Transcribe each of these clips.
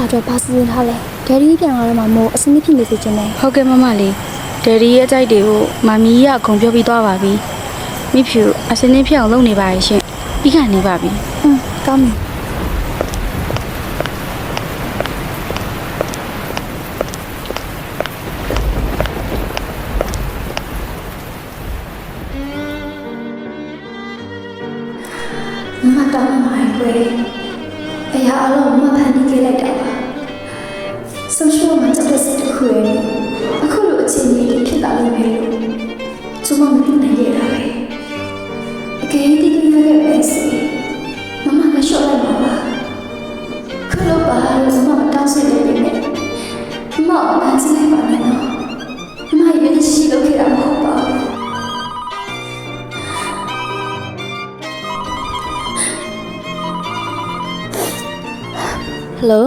စာအတွက်ဘာစီစဉ်ထားလဲဒယ်ဒီပြန်လာတော့မှမို့အစင်းဖြစ်နေစေချင်တယ်ဟုတ်ကဲ့မမလေးဒယ်ဒီရဲ့အကြိုက်တွေကိုမမီကြီးကဂုံပြောပြီးသွားပါပြီမိဖြူအစင်းင်းဖြစ်အောင်လုပ်နေပါရဲ့ရှင်ပြီးကနေပါပြီอืมကောင်းပြီမမတောင်းမှခွေ လိုပါလို့မမတောင်းဆိုနေပြီနဲ့မမအမှန်ကြီးလိုက်ပါမယ်နော်မမရဲ့ရှိရှိလုပ်ခဲ့တာမဟုတ်ပါဘူးဟယ်လို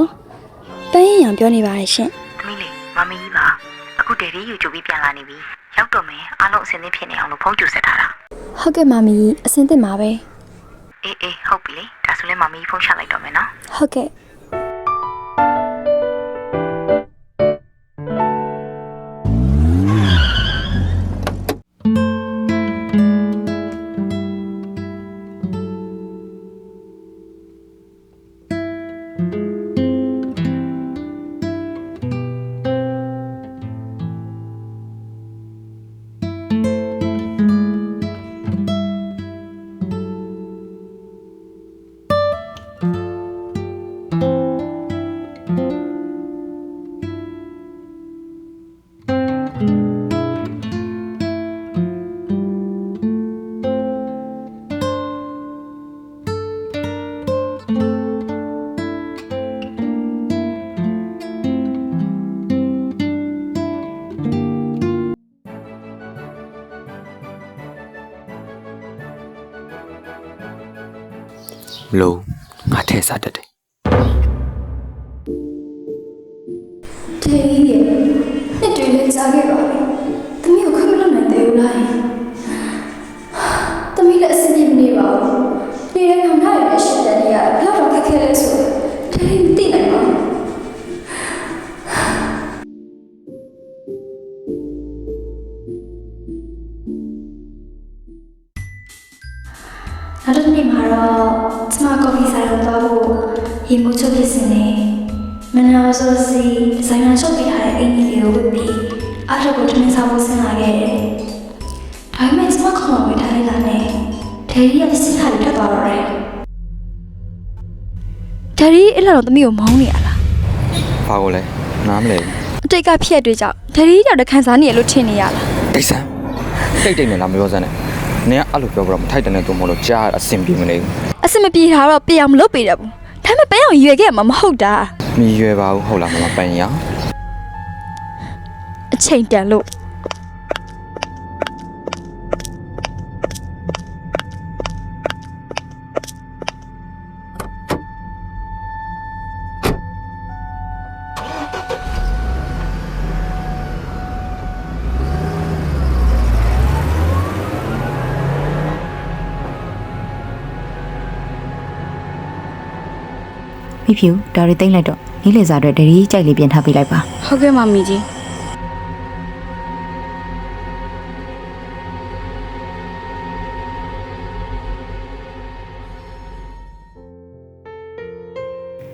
တန်းရင်ရံပြောနေပါရဲ့ရှင်သမီးလေးမမီကြီးပါအခုဒေဒီယူချိုပြီးပြန်လာနေပြီရောက်တော့မယ်အားလုံးအစင်းသင်းဖြစ်နေအောင်လို့ဖုန်းကြိုဆက်ထားတာဟုတ်ကဲ့မမီအစင်းတင်ပါပဲအေးအေးဟုတ်ပြီလေဒါဆိုလည်းမမီကြီးဖုန်းချလိုက်တော့မယ်နော်ဟုတ်ကဲ့ မလို့ငါထဲစားတတ်တယ် နောက်တစ်နေ့မှာတော့ကျမကော်ဖီဆိုင်ကိုသွားဖို့ရေမိုးချုပ်ဖြစ်စင်နေမနာဆိုစီဒီဇိုင်နာရှော့ပေးထားတဲ့အင်ဂျီလေးကိုဝတ်ပြီးအားထုတ်ကိုထမင်းစားဖို့ဆင်းလာခဲ့တယ်။ဒါပေမဲ့ကျမခေါင်းမှာဝေထားလိုက်တာနဲ့ဒေရီရဲ့စစ်ထားပြီးထွက်သွားတော့တယ်ဒယ်ဒီအဲ့လိုတော့သမီးကိုမောင်းနေရလားဘာကိုလဲနားမလဲအတိတ်ကဖြစ်တဲ့အတွက်ကြောင့်ဒယ်ဒီတောက်တခန်းစားနေရလို့ထင်နေရလားတိတ်ဆန်းတိတ်တိတ်နဲ့လာမပြောစမ်းနဲ့ နင်ကအဲ့လိုပြောကြတော့မထိုက်တဲ့နဲ့သူမလို့ကြားအဆင်ပြေမနေဘူးအစင်မပြေတာတော့ပြေအောင်မလုပ်ပေးတယ်ဘူးဒါပေမဲ့ပန်းအောင်ရွယ်ခဲ့မှာမဟုတ်တာမီရွယ်ပါဘူးဟုတ်လားမမပန်ရအချိန်တန်လို့ မိဖြူဒါတွေတိမ့်လိုက်တော့နီးလေစာအတွက်ဒရီကြိုက်လေးပြင်ထားပေးလိုက်ပါဟုတ်ကဲ့မမီကြီး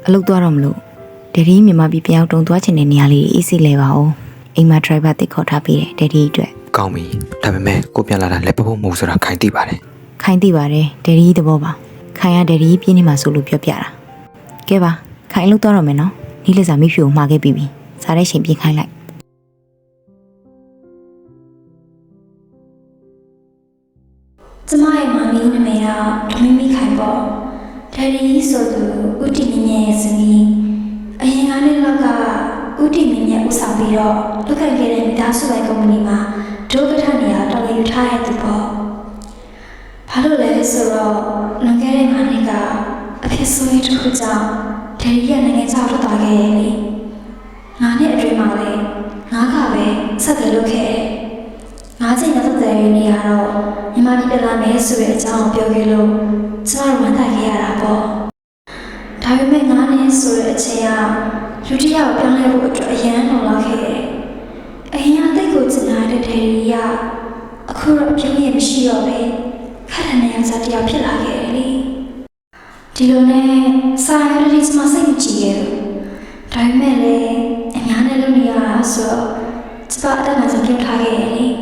အလုပ်သွားတော့မလို့ဒရီမြန်မာပြည်ပြန်အောင်တုံသွားချင်တဲ့နေရာလေးအေးစီလဲပါဦးအိမ်မှာ driver တစ်ခေါ်ထားပေးတယ်ဒရီအတွက်ကောင်းပြီဒါပေမဲ့ကိုပြန်လာတာလက်ပဖို့မဟုတ်ဆိုတာခိုင်းသိပါတယ်ခိုင်းသိပါတယ်ဒရီသဘောပါခိုင်ရဒရီပြင်းနေမှာဆိုလို့ပြောပြတာ ကဲပါခိုင်အလုပ်သွားတော့မယ်နော်နီးလေစာမိဖြူကိုမှာခဲ့ပြီးပြီစားတဲ့ချိန်ပြင်ခိုင်းလိုက်။ကျမရဲ့မမီနာမည်ကဒမီမီခိုင်ပေါ့။ဒေရီဆိုသူဦးတီမင်းရဲ့ဇနီးအရင်ကနေ့လောက်ကဦးတီမင်းရဲ့ဦးဆောင်ပြီးတော့လုတ်ခိုင်ခဲ့တဲ့မိသားစုပိုင်ကုမ္ပဏီမှာဒုက္ကထနေရာတော်ရယူထားတဲ့သူပေါ့။ဘာလို့လဲဆိုတော့ ဆိုးရေးတစ်ခုကြောင့်ဒေရီရဲ့နိုင်ငံခြားထွက်သွားခဲ့ရဲ့လေ။ငါနဲ့အတွင်းမှာလေငါကပဲဆက်သွယ်လုပ်ခဲ့တယ်။ငါးချိန်နောက်သက်ရနေရတော့ညီမပြည်ပြန်လာမယ်ဆိုတဲ့အကြောင်းကိုပြောခဲ့လို့ကျမတို့ဝမ်းသာခဲ့ရတာပေါ့ဒါပေမဲ့ငါးနှစ်ဆိုတဲ့အချိန်ကလူတစ်ယောက်ပြောင်းလဲဖို့အတွက်အရန်လုံလောက်ခဲ့တယ်။အရင်အသိကိုကျင်လာတဲ့ဒေဒီကအခုတော့ပြုံးရမရှိတော့ပဲခက်တဲ့နေရာစားတစ်ယောက်ဖြစ်လာခဲ့တယ်လေ။ ဒီလိုနဲ့စာရတဲ့ဒီစမစိတ်မကြည့်ရဘူး။ဒါပေမဲ့လည်းအများနဲ့လုပ်နေရတာဆိုတော့စပါအတက်မှစပြုတ်ထားခဲ့တယ်လေ။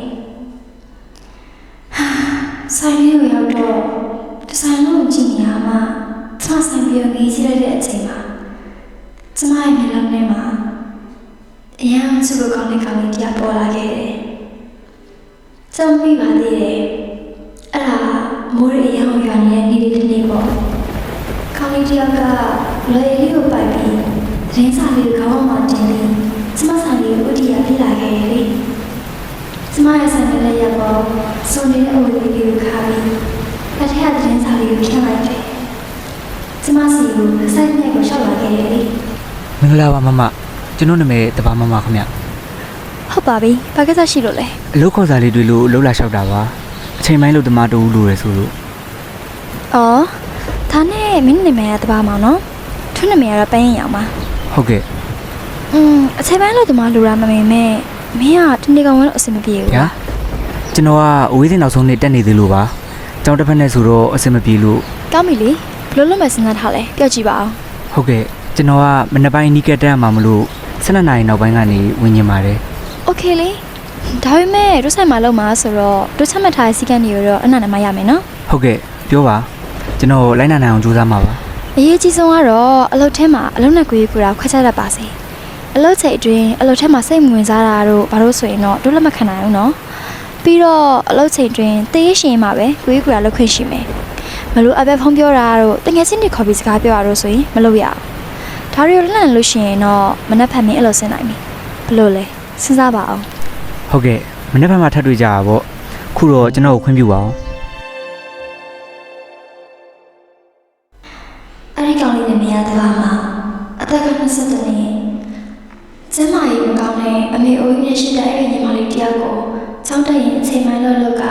ဆိုင်လေးကိုရောက်တော့ဒီဆိုင်လုံးကိုကြည့်နေရမှာကျမဆိုင်ပြီးတော့ငေးကြည့်လိုက်တဲ့အချိန်မှာကျမရဲ့မျက်လုံးထဲမှာအရန်စုလို့ကောင်းတဲ့ကောင်လေးတရားပေါ်လာခဲ့တယ်။ကျမမိပါသေးတယ်။အဲ့ဒါမိုးရေအရန်ကိုရွာနေတဲ့နေ့လေးတစ်နေ့ပေါ့။ ကောင်လေးတယောက်ကလွယ်လေးကိုပိုက်ပြီးသတင်းစာလေးကိုခေါင်းပေါ်မှာတင်ပြီးကျမဆိုင်လေးကိုဥတီရပြလာခဲ့တယ်လေ။ကျမရဲ့ဆန်တဲ့လက်ရပေါ်စုံနေတဲ့အဝတ်လေးကိုခါပြီးလက်ထက်သတင်းစာလေးကိုဖြန့်လိုက်တယ်။ကျမစီကိုစိုက်မြက်ကိုရှောက်လာခဲ့တယ်လေမင်္ဂလာပါမမကျွန်တော်နာမည်တပါမမခင်ဗျဟုတ်ပါပြီဘာကိစ္စရှိလို့လဲအလုပ်ခေါ်စာလေးတွေလို့အလုပ်လာလျှောက်တာပါအချိန်ပိုင်းလို့တမတူလို့ရဆိုလို့အော်ဒါနဲ့ မင်းနာမည်ကတပါမောင်နော်ထွန်းနာမည်ကတော့ပန်းရင်ရောင်ပါ ဟုတ်ကဲ့ อืมအချိန်ပိုင်းလို့ဒီမှာလူရာမမင်မဲ့မင်းကတနေ့ကောင်တော့အဆင်မပြေဘူး ညာကျွန်တော်ကအဝေးစင်နောက်ဆုံးနေ့တက်နေသေးလို့ပါကျောင်းတစ်ဖက်နဲ့ဆိုတော့အဆင်မပြေလို့ ကောင်းပြီလေဘယ်လိုလုပ်မယ်စဉ်းစားထားလဲပြောကြည့်ပါအောင် ဟုတ်ကဲ့ကျွန်တော်ကမနေ့ပိုင်းနီးကက်တက်မှာမလို့12နာရီနောက်ပိုင်းကနေဝင်ညင်ပါတယ် โอเคလေဒါပေမဲ့တို့ဆိုင်မှာလုံးမှာဆိုတော့တို့ချက်မှတ်ထားတဲ့စီကံတွေတော့အနန္တမရမယ်နော် ဟုတ်ကဲ့ပြောပါ ကျွန်တော်လိုက်နာနိုင်အောင်ကြိုးစားမှာပါအရေးကြီးဆုံးကတော့အလုပ်ထဲမှာအလုပ်နဲ့ကိုယ်ရေးကူတာခွဲခြားတတ်ပါစေအလုပ်ချိန်အတွင်းအလုပ်ထဲမှာစိတ်မဝင်စားတာတို့ဘာလို့ဆိုရင်တော့တို့လက်မခံနိုင်ဘူးနော်ပြီးတော့အလုပ်ချိန်အတွင်းတေးရှင်မှာပဲကိုယ်ရေးကူတာလုပ်ခွင့်ရှိမယ်မလို့အဘက်ဖုံးပြောတာတို့တကယ်ချင်းတွေခေါ်ပြီးစကားပြောတာတို့ဆိုရင်မလုပ်ရအောင်ဒါရီကိုလက်နဲ့လို့ရှိရင်တော့မနှက်ဖက်မင်းအဲ့လိုဆင်းနိုင်ပြီဘလို့လဲစဉ်းစားပါအောင်ဟုတ်ကဲ့မနေ့ဖက်မှာထပ်တွေ့ကြတာပေါ့ခုတော့ကျွန်တော်ကိုခွင့်ပြုပါအောင်။ ယောက်ကိုចောင်းတက်ရင်အချိန်ပိုင်းလောက်လောက်က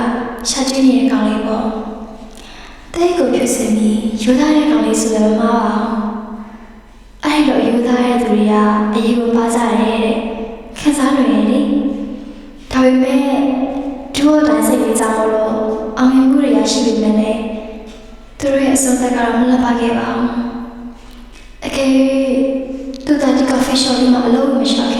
ရှာကျွေးနေတဲ့ကောင်လေးပေါ့။တဲ့ကိုဖြစ်စင်ပြီးယူသားတဲ့ကောင်လေးဆိုလည်းမမပါဘူး။အဲ့လိုယူသားတဲ့သူတွေကအရေးကိုပါကြတယ်တဲ့။ခံစားလို့ရလေ။ဒါပေမဲ့ဒုတိုင်းစိတ်ကြီးကြောင့်မလို့အောင်မြင်မှုတွေရရှိပြီမဲ့လည်းသူတို့ရဲ့အဆုံးသက်ကတော့မလှပခဲ့ပါဘူး။အကယ်၍သူတတိကဖေရှော်လေးမှာအလုပ်မရှော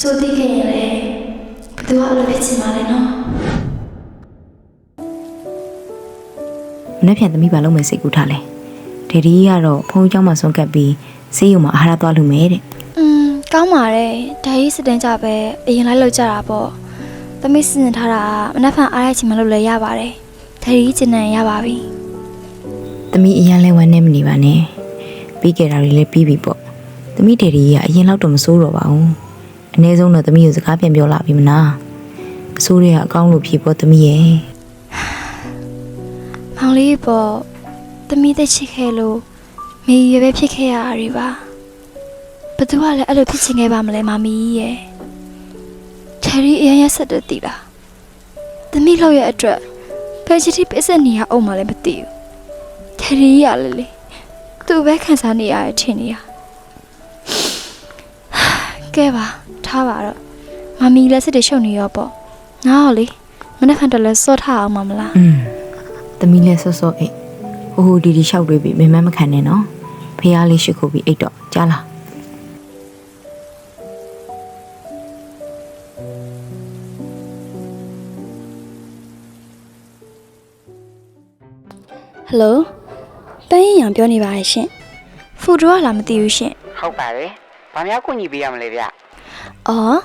ချိုးသိခဲ့ရင်လည်းဘယ်သူကအလုပ်ဖြစ်ချင်ပါလဲနော် မနေ့ပြန်သမီးပါလုံးမယ်စိတ်ကူးထားလဲဒေဒီကတော့ဖုန်းเจ้าမှာဆွန့်ကပ်ပြီးဆေးရုံမှာအာဟာရသွားလူမယ်တဲ့ อืมကောင်းပါတယ်ဒါကြီးစတင်ကြပဲအရင်လိုက်လောက်ကြတာပေါ့သမီးစဉ်းစားထားတာကမနှက်ဖန်အားရချင်မလို့လည်းရပါတယ်ဒါကြီးကျင်နံရပါပြီ သမီးအရင်လဲဝမ်းနေမနေပါနဲ့ပြီးကြတာတွေလည်းပြီးပြီပေါ့သမီးဒေဒီကအရင်လောက်တော့မစိုးတော့ပါဘူး အနည်းဆုံးတော့သမီးကိုစကားပြန်ပြောလာပြီမလားအစိုးရကအကောင်းလို့ဖြေဖို့သမီးရဲ့မောင်လေးပေါ့သမီးသိချစ်ခဲ့လို့မေရွယ်ပဲဖြစ်ခဲ့ရတာတွေပါဘသူကလည်းအဲ့လိုဖြစ်ချင်ခဲ့ပါမလဲမမီကြီးရဲ့ချယ်ရီအရင်ရက်ဆက်တဲ့တီလားသမီးလောက်ရဲ့အတွက်ဘယ်ချစ်တိပစ္စက်နေရအောင်မလဲမသိဘူးချယ်ရီရလေလေသူပဲခံစားနေရတယ်ထင်နေရကဲပါ ထားပါတော့မမီလည်းစစ်တွေရှုပ်နေရောပေါ့ငါ့ဟောလေမနေ့ကတည်းကစောထားအောင်မမလားอืมသမီးလည်းစောစောအိတ်ဟိုဟိုဒီဒီလျှောက်တွေးပြီးမင်းမမခံနဲ့နော်ဖះလေးရှိခိုးပြီးအိတ်တော့ကြားလားဟယ်လိုပန်းရင်ရောင်ပြောနေပါရဲ့ရှင်ဖူဒရိုကလာမသိဘူးရှင်ဟုတ်ပါတယ်။ဘာများကူညီပေးရမလဲဗျ ။အော်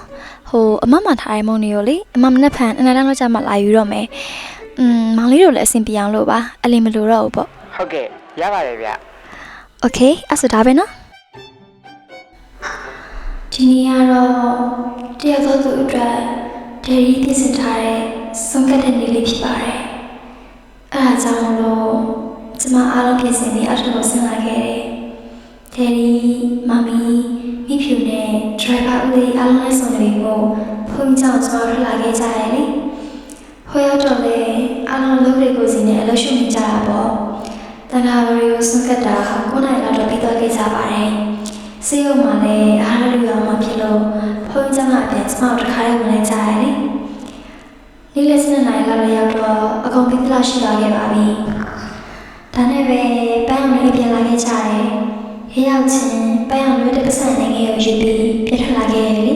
ဟိုအမမထားတဲ့မုံတွေကိုလေအမမနဲ့ဖန်အနာတန်းလောက်ကြမှလာယူတော့မယ်။อืมမောင်လေးတို့လည်းအဆင်ပြေအောင်လို့ပါ။အလင်မလို့တော့ဘူးပေါ့။ဟုတ်ကဲ့ရပါတယ်ဗျ။ Okay အဲ့ဆိုဒါပဲနော်။ဒီနေ့ကတော့တယောက်သောသူအတွက်ဒယ်ရီပြင်ဆင်ထားတဲ့ဆုံးကတဲ့နေ့လေးဖြစ်ပါတယ်။အဲဒါကြောင့်မလို့ကျမအားလုံးပြင်ဆင်ပြီးအထောက်အကူဆင်လာခဲ့တယ် ဒေရီမမီမိဖြူနဲ့ဒရိုင်ဘာဦးလေးအားလုံးလိုက်ဆောင်နေဖို့ဖုန်းကြောင့်ကျမထွက်လာခဲ့ကြရတယ်လေ။ဟိုရောက်တော့လေအားလုံးလုပ်တွေကိုစီနဲ့အလုပ်ရှုပ်နေကြတာပေါ့တန်ခါဘရီကိုစွန့်ကတ်တာ9နိုင်လောက်တော့ပြီးတော့ခဲ့ကြပါတယ်စေယုံမှာလည်းအားရလူရောင်မှဖြစ်လို့ဖုန်းကျမအပြင်ကျမတို့တစ်ခါလေးဝင်လိုက်ကြရတယ်နေ့လယ်7နိုင်လောက်လည်းရောက်တော့အကုန်ပြီးသလောက်ရှိသွားခဲ့ပါပြီဒါနဲ့ပဲပန်းအောင်လေးပြန်လာခဲ့ကြတယ် ရေရောက်ချင်းပန်းအောင်လွှဲတဲ့ပတ်စံနေငယ်ကိုယူပြီးပြထလာခဲ့တယ်လေ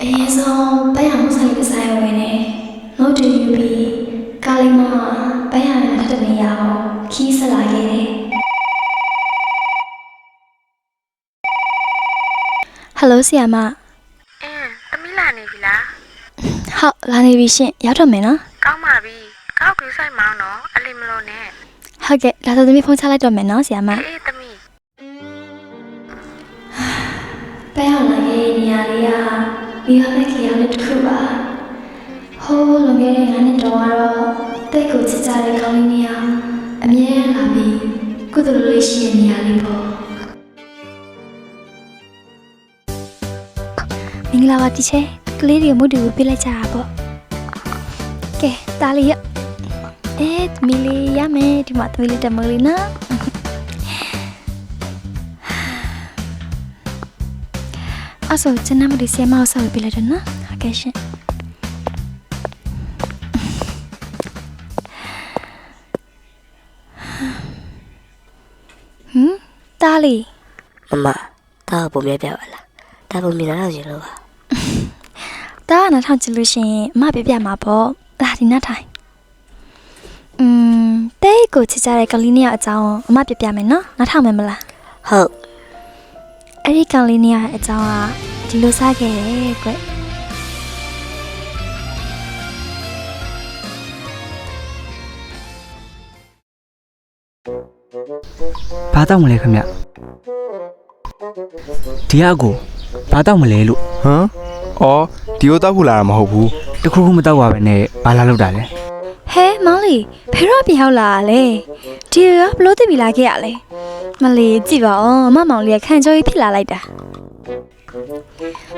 အရင်ဆုံးဘယ်အောင်ဆိုင်ကဆိုင်ဝင်နေလို့တူယူပြီးကာလီမမဘယ်အောင်ထပ်တနေရအောင်ခီးဆက်လာခဲ့တယ်ဟယ်လိုဆီယာမအင်းသမီးလာနေပြီလားဟုတ်လာနေပြီရှင်ရောက်တော့မယ်နော်ကောင်းပါပြီကောက်ကူဆိုင်မောင်းတော့အလီမလို့နဲ့ဟုတ်ကဲ့ဒါဆိုသမီးဖုန်းချလိုက်တော့မယ်နော်ဆီယာမအေး သမီးဘယ်အောင်လာခဲ့တဲ့နေရာလေးကမိဘနဲ့ခေရောက်တဲ့တစ်ခုပါဟိုးလွန်ခဲ့တဲ့ငါးနှစ်တောင်ကတော့တိတ်ကိုချစ်ကြတဲ့ကောင်းလေးနေရာအမြဲတမ်းလာပြီးကုသလိုလေးရှိတဲ့နေရာလေးပေါ့မင်္ဂလာပါတီချေကလေးတွေမုတ်တူကိုပြလိုက်ကြတာပေါ့ကဲတားလေးရအဲသမီးလေးရမယ်ဒီမှာသမီးလေးတမလေးနော် အဲ့ဆိုကျွန်တော်မဒီဆီယမအောင်ဆောက်ပြလိုက်တော့နော်ဟုတ်ကဲ့ရှင်ဟမ်တားလေးမမဒါကပုံပြပြပါလားဒါပုံမြင်လာတော့ရင်လို့ပါတားကနားထောင်ကြည့်လို့ရှရင်အမပြပြမှာပေါ့ဒါဒီနားထိုင်อืมတဲကိုချစ်ကြတဲ့ကလေးနှစ်ယောက်အကြောင်းအမပြပြမယ်နော်နားထောင်မယ်မလားဟုတ် အဲ့ဒီကလေးနှစ်ယောက်အကြောင်းကဒီလိုစခဲ့တယ်ကွဘာတောက်မလဲခင်ဗျဒီအကိုဘာတောက်မလဲလို့ဟမ်အော်ဒီကိုတောက်ဖို့လာတာမဟုတ်ဘူးတခုခုမတောက်ပါပဲနဲ့ဘာလာလောက်တာလဲဟဲ မောင်လေးဘယ်တော့ပြန်ရောက်လာရလဲဒီကဘလို့တည်ပြီးလာခဲ့ရလဲမလေးကြည့်ပါဦးအမမောင်လေးကခံကြိုးကြီးဖြစ်လာလိုက်တာ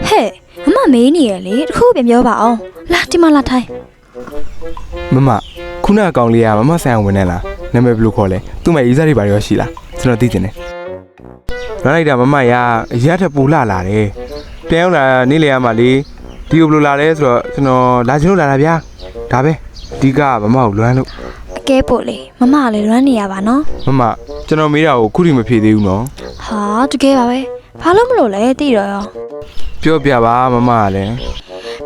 ဟဲ့အမမေးနေရလေတခုပြန်ပြောပါအောင်လာဒီမှာလာထိုင်မမခုနကကောင်လေးကမမဆိုင်အောင်ဝင်နေလားနာမည်ဘယ်လိုခေါ်လဲသူ့မဲ့ရေးစားတွေဘာတွေရောရှိလားကျွန်တော်သိချင်တယ်လာလိုက်တာမမရအရက်ထက်ပူလာလာတယ်ပြန်ရောက်လာနေ့လေရမှာလေဒီကိုဘယ်လိုလာလဲဆိုတော့ကျွန်တော်လာချင်လို့လာတာဗျာဒါပဲ အဓိကကမမကိုလွမ်းလို့အကဲပို့လေမမကလည်းလွမ်းနေရပါနော်မမကျွန်တော်မေးတာကိုခုထိမဖြေသေးဘူးနော်ဟာတကယ်ပါပဲဘာလို့မလို့လဲသိတော့ရောပြောပြပါမမကလည်း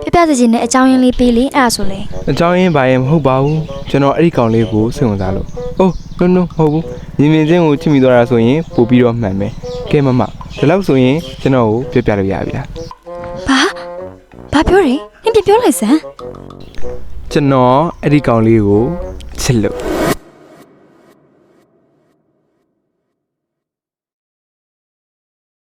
ပြပြစီချင်းနဲ့အကြောင်းရင်းလေးပေးလေအဲ့ဒါဆိုလေအကြောင်းရင်းဘာရင်မဟုတ်ပါဘူးကျွန်တော်အဲ့ဒီကောင်လေးကိုစိတ်ဝင်စားလို့အိုး no no မဟုတ်ဘူးမြင်မြင်ချင်းကိုချစ်မိသွားတာဆိုရင်ပို့ပြီးတော့မှန်မယ်ကဲမမဒီလောက်ဆိုရင်ကျွန်တော်ကိုပြောပြလို့ရပြီလားဘာဘာပြောရဲနင်ပြပြောလိုက်စမ်း ကျွန်တော်အဲ့ဒီကောင်လေးကိုချစ်လို့